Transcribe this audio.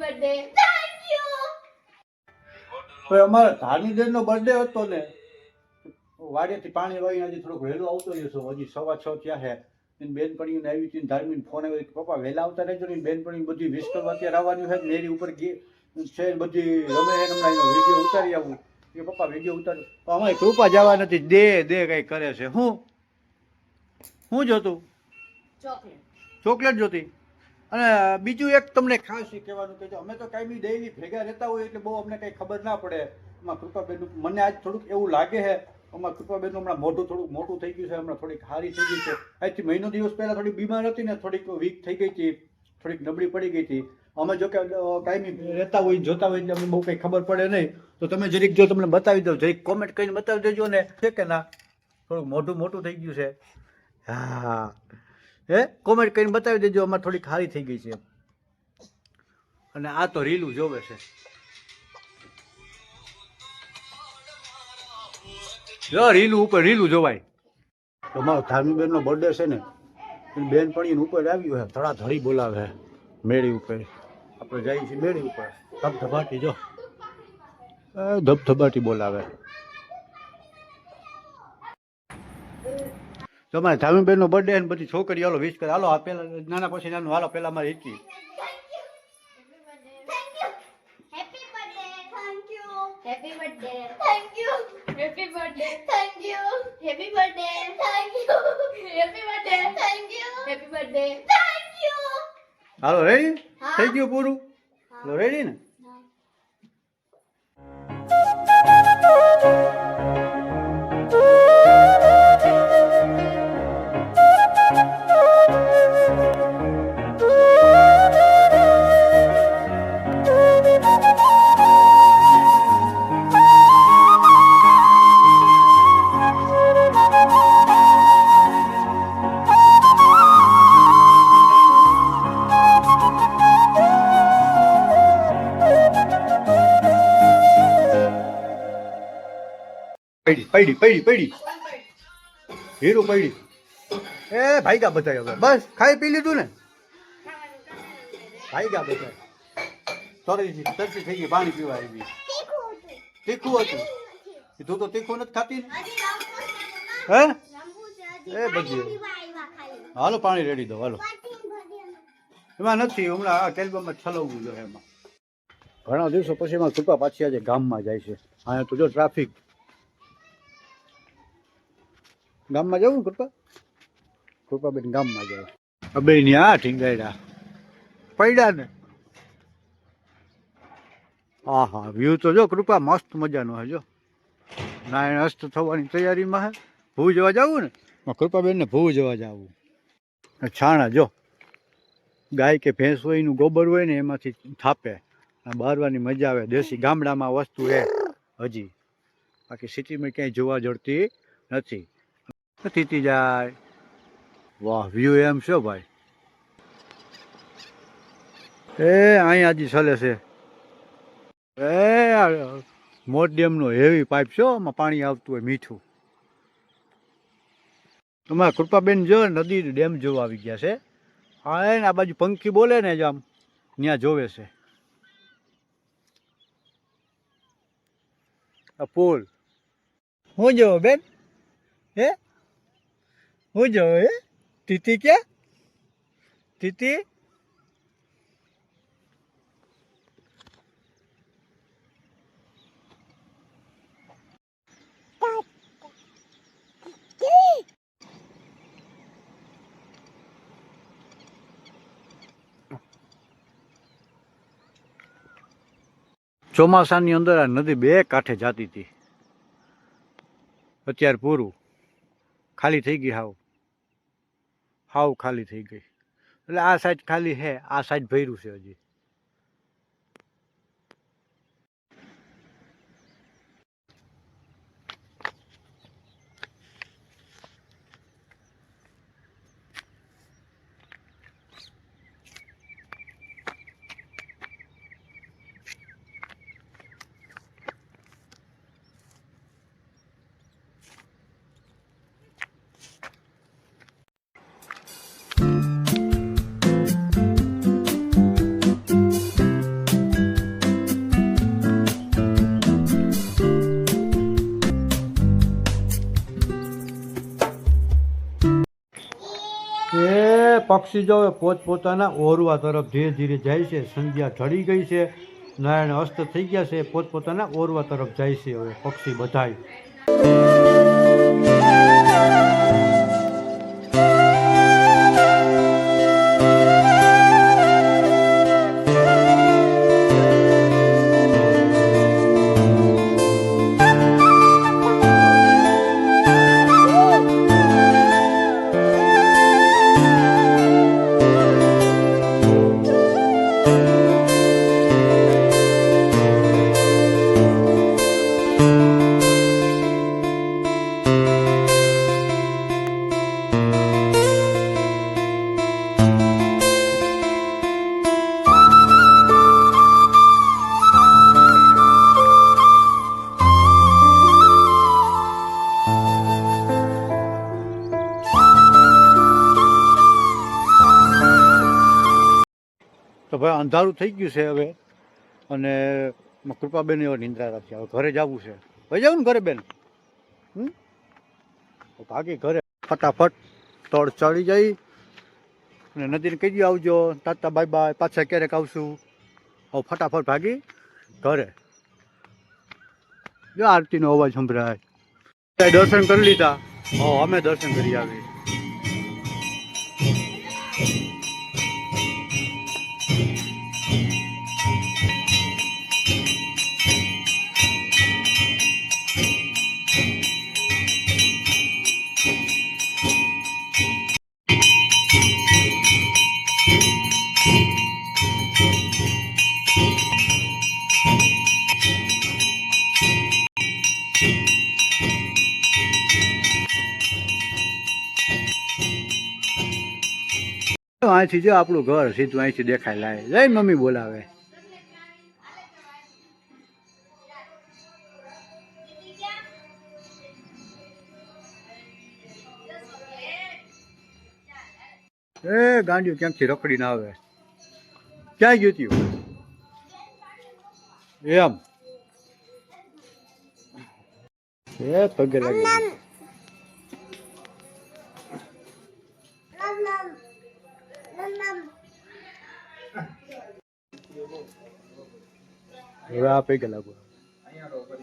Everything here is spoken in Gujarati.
birthday. થેન્ક યુ હવે અમારા ધાર્મિકનો બર્થડે હતો ને વાડેથી પાણી વાળીને હજી થોડુંક વહેલું આવતો જશો હજી સવા છ થયા છે. એની બેનપણીને આવી હતી ને ધાર્મિક ફોન આવ્યો. કે પપ્પા વહેલા આવતા રહેજો ને. બેનપણી બધી વિશ કરવા અત્યારે આવવાની છે. મેરી ઉપર છે બધી રમે છે હમણાં એનો વીડિયો ઉતારી આવું. કે પપ્પા વીડિયો ઉતાર અમારી કૃપા જવા નથી. દે દે કઈ કરે છે. હું? હું જોતું? ચોકલેટ ચોકલેટ જોતી? અને બીજું એક તમને ખાસ એ કહેવાનું કે અમે તો કાંઈ ડેઈલી ભેગા રહેતા હોય એટલે બહુ અમને કંઈ ખબર ના પડે. એમાં કૃપાબેન, મને આજ થોડુંક એવું લાગે છે અમારા કૃપાબેનનું હમણાં મોઢું થોડુંક મોટું થઈ ગયું છે, હમણાં થોડીક હારી થઈ ગઈ છે. આજથી મહિનો દિવસ પહેલાં થોડી બીમાર હતી ને, થોડીક વીક થઈ ગઈ હતી, થોડીક નબળી પડી ગઈ હતી. અમે જો કે કાયમી રહેતા હોય જોતા હોય એટલે અમને બહુ કંઈ ખબર પડે નહીં. તો તમે જરીક જો તમને બતાવી દો જરીક કોમેન્ટ કરીને બતાવી દેજો ને. છે કે ના? થોડુંક મોઢું મોટું થઈ ગયું છે. હા. હે? કોમેન્ટ કરીને બતાવી દેજો અમારે થોડીક હારી થઈ ગઈ છે. અને આ તો રીલું જોવે છે. જો રીલું ઉપર રીલું જોવાય. તમારો ધાર્મિકબેનનો બર્થડે છે ને એની બેનપણીને ઉપર આવ્યું છે થોડા ધડી બોલાવે મેળી ઉપર. આપણે જઈએ છીએ મેળી ઉપર. ધબધબાટી જો. ધબધબાટી બોલાવે. તમારે ધામીબેનનો બર્થડે ને બધી છોકરી હાલો વિશ કરે હાલો આ પેલા નાના પછી નાનું હાલો પેલા મારી હિચકી. Thank you. Happy birthday. Thank you. હાલો રેડી હા. થઈ ગયું પૂરું હાલો રેડી ને પડી પડી પડી પડી. હીરો પડી. એ ભાઈગા બતાવ્યો હવે. બસ, ખાઈ પી લીધું ને? ભાઈગા બધા તરસી તરસી થઈ ગઈ, પાણી પીવા આવી. તીખું હતું. એ તું તો તીખું નથી ખાતી હે? એ બધી. હાલો, પાણી રેડી દો, હાલો. એમાં નથી, હમણાં આ કેલ્બમમાં છલવવું જોઈએ એમાં. ઘણા દિવસો પછી એમાં કૃપા પાછી આજે ગામમાં જાય છે. અહીંયા તો જો ટ્રાફિક ગામમાં જવું કૃપા? કૃપાબેન ગામમાં જાય અબે આ ઠીંગાયડા પડ્યા ને. હા હા વ્યૂ તો જો કૃપા મસ્ત મજાનો હે જો. નારાયણ અસ્ત થવાની તૈયારીમાં હે. ભૂ જવા જવું ને? કૃપાબેનને ભૂ જવા જવું. છાણા જો. ગાય કે ભેંસ હોય એનું ગોબર હોય ને એમાંથી થાપે. બારવાની મજા આવે. દેશી ગામડામાં વસ્તુ એ હજી. બાકી સિટીમાં ક્યાંય જોવા જડતી નથી. થતી જાય. વાહ વ્યૂ એમ છે ભાઈ. એ અહીંયા હજી ચાલે છે. એ મોટ ડેમનો હેવી પાઇપ છે આમાં પાણી આવતું હોય મીઠું. તમારા કૃપાબેન જો નદી ડેમ જોવા આવી ગયા છે. હા એને આ બાજુ પંખી બોલે ને જ આમ ત્યાં જોવે છે. આ પુલ. હું જોવો, બેન? હે? હું જોવો હે? તીતી ક્યાં? તીતી ચોમાસાની અંદર આ નદી બે કાંઠે જાતી હતી. અત્યારે પૂરું. ખાલી થઈ ગઈ હાવ. હાવ ખાલી થઈ ગઈ. એટલે આ સાઈડ ખાલી હે આ સાઈડ ભર્યું છે હજી. પક્ષી જો પોતપોતાના ઓરવા તરફ ધીરે ધીરે જાય છે, સંધ્યા ઢળી ગઈ છે, નારાયણ અસ્ત થઈ ગયા છે, પોતપોતાના ઓરવા તરફ જાય છે હવે પક્ષી બધાય. તો ભાઈ અંધારું થઈ ગયું છે હવે. અને કૃપાબેન એવા નિંદ્રા રાખી. હવે ઘરે જવું છે. ભાઈ જાવ ને ઘરે બેન. હમ? ભાગી ઘરે. ફટાફટ તળ ચડી જઈ. અને નદીને કહી દઉં આવજો. Tata bye bye. પાછા ક્યારેક આવશું. હવે ફટાફટ ભાગી ઘરે. જો આરતીનો અવાજ સંભળાય. દર્શન કરી લીધા. હો અમે દર્શન કરી આવી અહીંથી જો આપણું ઘર સીધું અહીંથી દેખાય લાય. જય મમ્મી બોલાવે. એ ગાંડિયું ક્યાંકથી રખડી ના આવે? ક્યાં ગયું તું? એમ. એ પગે લાગી હવે આ પૈકી લાગુ અહીંયા